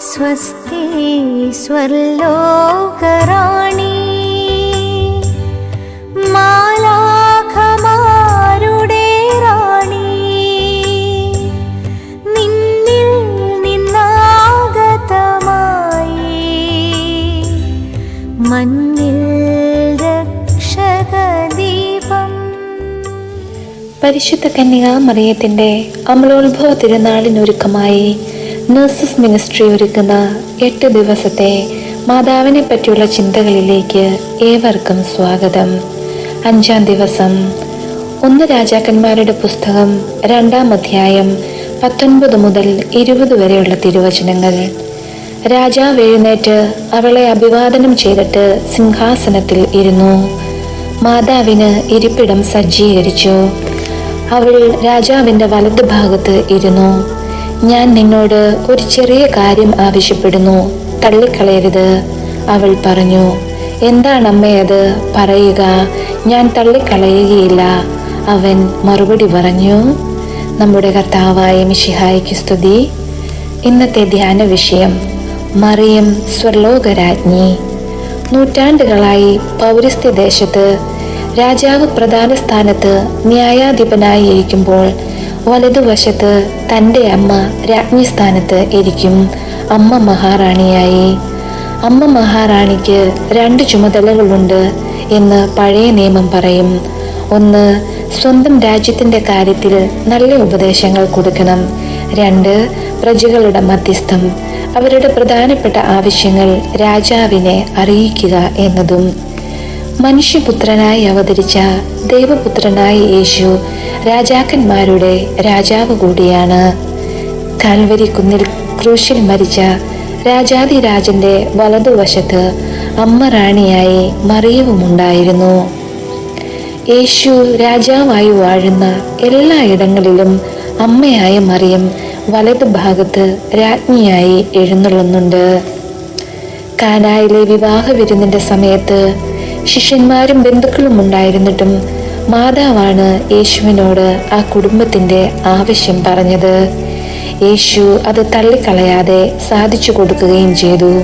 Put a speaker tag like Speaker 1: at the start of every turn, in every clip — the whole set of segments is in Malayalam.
Speaker 1: സ്വസ്തി രക്ഷകദീപം.
Speaker 2: പരിശുദ്ധ കന്യക മറിയത്തിന്റെ അമലോത്ഭവ തിരുനാളിനൊരുക്കമായി നഴ്സസ് മിനിസ്ട്രി ഒരുക്കുന്ന എട്ട് ദിവസത്തെ മാതാവിനെ പറ്റിയുള്ള ചിന്തകളിലേക്ക് ഏവർക്കും സ്വാഗതം. അഞ്ചാം ദിവസം. ഒന്ന് രാജാക്കന്മാരുടെ പുസ്തകം രണ്ടാം അധ്യായം പത്തൊൻപത് മുതൽ ഇരുപത് വരെയുള്ള തിരുവചനങ്ങൾ. രാജാവ് എഴുന്നേറ്റ് അവളെ അഭിവാദനം ചെയ്തിട്ട് സിംഹാസനത്തിൽ ഇരുന്നു. മാതാവിന് ഇരിപ്പിടം സജ്ജീകരിച്ചു. അവൾ രാജാവിന്റെ വലതുഭാഗത്ത് ഇരുന്നു. ഞാൻ നിന്നോട് ഒരു ചെറിയ കാര്യം ആവശ്യപ്പെടുന്നു. തള്ളിക്കളയരുത്. അവൾ പറഞ്ഞു എന്താണ് അമ്മേ അത്? പറയുക. ഞാൻ തള്ളിക്കളയുകയില്ല. അവൻ മറുപടി പറഞ്ഞു നമ്മുടെ കർത്താവായ മിഷിഹായ്ക്ക് സ്തുതി. ഇന്നത്തെ ധ്യാന വിഷയം മറിയം സ്വർലോകരാജ്ഞി. നൂറ്റാണ്ടുകളായി പൗരസ്ത്യ ദേശത്ത് രാജാവ് പ്രധാന സ്ഥാനത്ത് ന്യായാധിപനായി ഇരിക്കുമ്പോൾ വലതുവശത്ത് തന്റെ അമ്മ രാജ്ഞി സ്ഥാനത്ത് ഇരിക്കും. അമ്മ മഹാറാണിയായി. അമ്മ മഹാറാണിക്ക് രണ്ട് ചുമതലകളുണ്ട് എന്ന് പഴയ നിയമം പറയും. ഒന്ന് സ്വന്തം രാജ്യത്തിന്റെ കാര്യത്തിൽ നല്ല ഉപദേശങ്ങൾ കൊടുക്കണം. രണ്ട് പ്രജകളുടെ മധ്യസ്ഥം. അവരുടെ പ്രധാനപ്പെട്ട ആവശ്യങ്ങൾ രാജാവിനെ അറിയിക്കുക എന്നതും. മനുഷ്യപുത്രനായി അവതരിച്ച ദൈവപുത്രനായ യേശു രാജാക്കന്മാരുടെ രാജാവ് കൂടിയാണ്. കാൽവരി കുന്നിൽ ക്രൂശിൽ മരിച്ച രാജാതിരാജന്റെ വലതുവശത്ത് അമ്മ റാണിയായി മറിയവുമുണ്ടായിരുന്നു. യേശു രാജാവായി വാഴുന്ന എല്ലാ ഇടങ്ങളിലും അമ്മയായ മറിയം വലതുഭാഗത്ത് രാജ്ഞിയായി എഴുന്നള്ളുന്നുണ്ട്. കാനായിലെ വിവാഹ വിരുന്നിന്റെ സമയത്ത് ശിഷ്യന്മാരും ബന്ധുക്കളും ഉണ്ടായിരുന്നിട്ടും മാതാവാണ് യേശുവിനോട് ആ കുടുംബത്തിന്റെ ആവശ്യം പറഞ്ഞത്. യേശു അത് തള്ളിക്കളയാതെ സാധിച്ചു കൊടുക്കുകയും ചെയ്തു.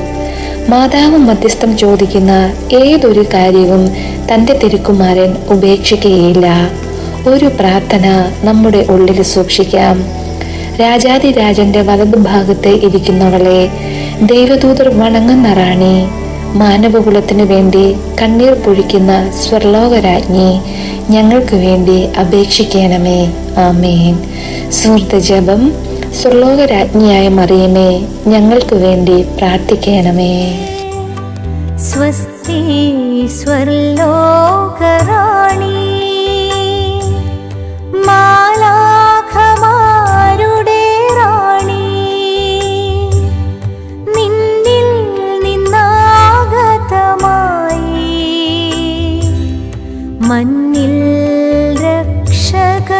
Speaker 2: മാതാവ് മധ്യസ്ഥം ചോദിക്കുന്ന ഏതൊരു കാര്യവും തന്റെ തിരുക്കുമാരൻ ഉപേക്ഷിക്കുകയില്ല. ഒരു പ്രാർത്ഥന നമ്മുടെ ഉള്ളിൽ സൂക്ഷിക്കാം. രാജാതിരാജന്റെ വലതുഭാഗത്ത് ഇരിക്കുന്നവളെ ദൈവദൂതർ വണങ്ങുന്ന റാണി മാനവകുലത്തിനു വേണ്ടി കണ്ണീർ പൊഴിക്കുന്ന സ്വർലോകരാജ്ഞി ഞങ്ങൾക്ക് വേണ്ടി അപേക്ഷിക്കണമേ. ആമേൻ. സുഹൃത്ത് ജപം സ്വർലോകരാജ്ഞിയായ മറിയമേ ഞങ്ങൾക്ക് വേണ്ടി പ്രാർത്ഥിക്കണമേ.
Speaker 1: സ്വസ്തി സ്വർലോകറാണി. മഞ്ഞിൽ രക്ഷകദീപം